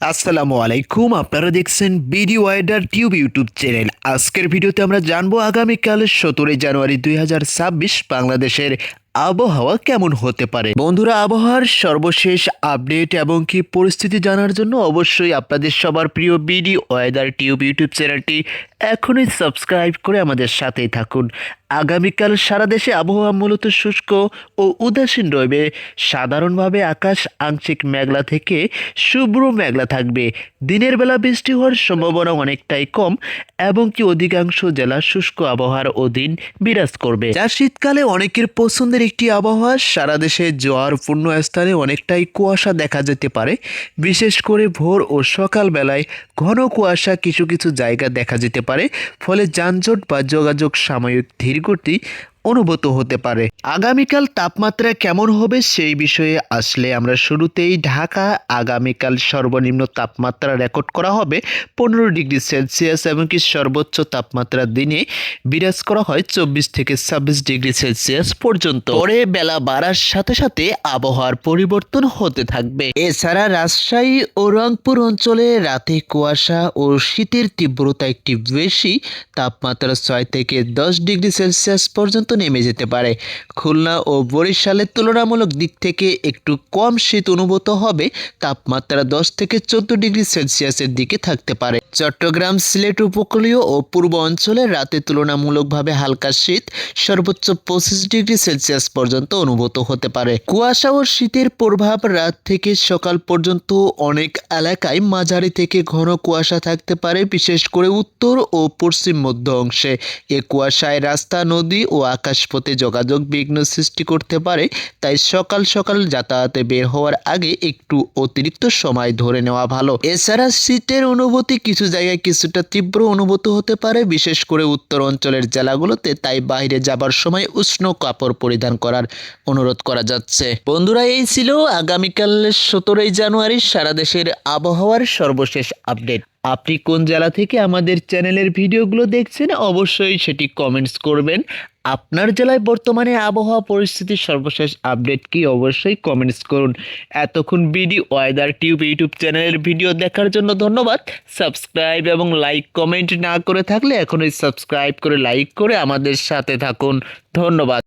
আসসালামু আলাইকুম, আপনারা দেখছেন BD wider tube YouTube channel আজকের ভিডিওতে আমরা জানব আগামীকাল সতেরোই জানুয়ারি দুই হাজার ছাব্বিশ বাংলাদেশের আবহাওয়া কেমন হতে পারে। বন্ধুরা, আবহাওয়ার সর্বশেষ আপডেট এবং কি পরিস্থিতি জানার জন্য অবশ্যই আপনাদের সবার প্রিয় বিডি ওয়েদার টিউব ইউটিউব চ্যানেলটি এখনই সাবস্ক্রাইব করে আমাদের সাথেই থাকুন। আগামীকাল সারা দেশে আবহাওয়া মূলত শুষ্ক ও উদাসীন রইবে। সাধারণভাবে আকাশ আংশিক মেঘলা থেকে শুভ্র মেঘলা থাকবে। দিনের বেলা বৃষ্টি হওয়ার সম্ভাবনা অনেকটাই কম এবং কি অধিকাংশ জেলা শুষ্ক আবহাওয়ার অধীন বিরাজ করবে। যা শীতকালে অনেকের পছন্দের একটি আবহাওয়া। সারা দেশে জোয়ার পূর্ণ স্থানে অনেকটাই কুয়াশা দেখা যেতে পারে। বিশেষ করে ভোর ও সকাল বেলায় ঘন কুয়াশা কিছু কিছু জায়গা দেখা যেতে পারে। ফলে যানজট বা যোগাযোগ সাময়িক ধীরগতি অনুভূত হতে পারে। আগামীকাল তাপমাত্রা কেমন হবে সেই বিষয়ে আসলে আমরা শুরুতেই ঢাকা, আগামীকাল সর্বনিম্ন তাপমাত্রা রেকর্ড করা হবে পনেরো ডিগ্রি সেলসিয়াস এবং কি সর্বোচ্চ তাপমাত্রা দিনে বিরাজ করা হয় চব্বিশ থেকে ছাব্বিশ ডিগ্রি সেলসিয়াস পর্যন্ত। পরে বেলা বাড়ার সাথে সাথে আবহাওয়ার পরিবর্তন হতে থাকবে। এছাড়া রাজশাহী ও রংপুর অঞ্চলে রাতে কুয়াশা ও শীতের তীব্রতা একটি বেশি, তাপমাত্রা ছয় থেকে দশ ডিগ্রি সেলসিয়াস পর্যন্ত নেমে যেতে পারে। খুলনা ও বরিশালের তুলনামূলক দিক থেকে একটু কম শীত অনুভূত হবে। তাপমাত্রা দশ থেকে চোদ্দ ডিগ্রি সেলসিয়াসের দিকে থাকতে পারে। চট্টগ্রাম, সিলেট উপকূলীয় ও পূর্ব অঞ্চলে রাতে তুলনামূলকভাবে হালকা শীত, সর্বোচ্চ পঁচিশ ডিগ্রি সেলসিয়াস পর্যন্ত অনুভূত হতে পারে। কুয়াশা ও শীতের প্রভাব রাত থেকে সকাল পর্যন্ত অনেক এলাকায় মাঝারি থেকে ঘন কুয়াশা থাকতে পারে, বিশেষ করে উত্তর ও পশ্চিম মধ্য অংশে। এ কুয়াশায় রাস্তা, নদী ও আকাশপথে যোগাযোগ বিঘ্ন সৃষ্টি করতে পারে, তাই সকাল সকাল যাতায়াতে বের হওয়ার আগে একটু অতিরিক্ত সময় ধরে নেওয়া ভালো। এছাড়া শীতের অনুভূতি কিছু জায়গায় কিছুটা তীব্র অনুভূত হতে পারে, বিশেষ করে উত্তর অঞ্চলের জেলাগুলোতে, তাই বাইরে যাবার সময় উষ্ণ কাপড় পরিধান করার অনুরোধ করা যাচ্ছে। বন্ধুরা, এই ছিল আগামীকাল সতেরোই জানুয়ারি, সারা দেশের আবহাওয়ার সর্বশেষ আপডেট। আপনি কোন জেলা থেকে আমাদের চ্যানেলের ভিডিওগুলো দেখছেন, অবশ্যই সেটি কমেন্টস করবেন। আপনার জেলায় বর্তমানে আবহাওয়া পরিস্থিতির সর্বশেষ আপডেট কি, অবশ্যই কমেন্টস করুন। এতক্ষণ বিডি ওয়েদার টিউব ইউটিউব চ্যানেলের ভিডিও দেখার জন্য ধন্যবাদ। সাবস্ক্রাইব এবং লাইক কমেন্ট না করে থাকলে এখনই সাবস্ক্রাইব করে, লাইক করে আমাদের সাথে থাকুন। ধন্যবাদ।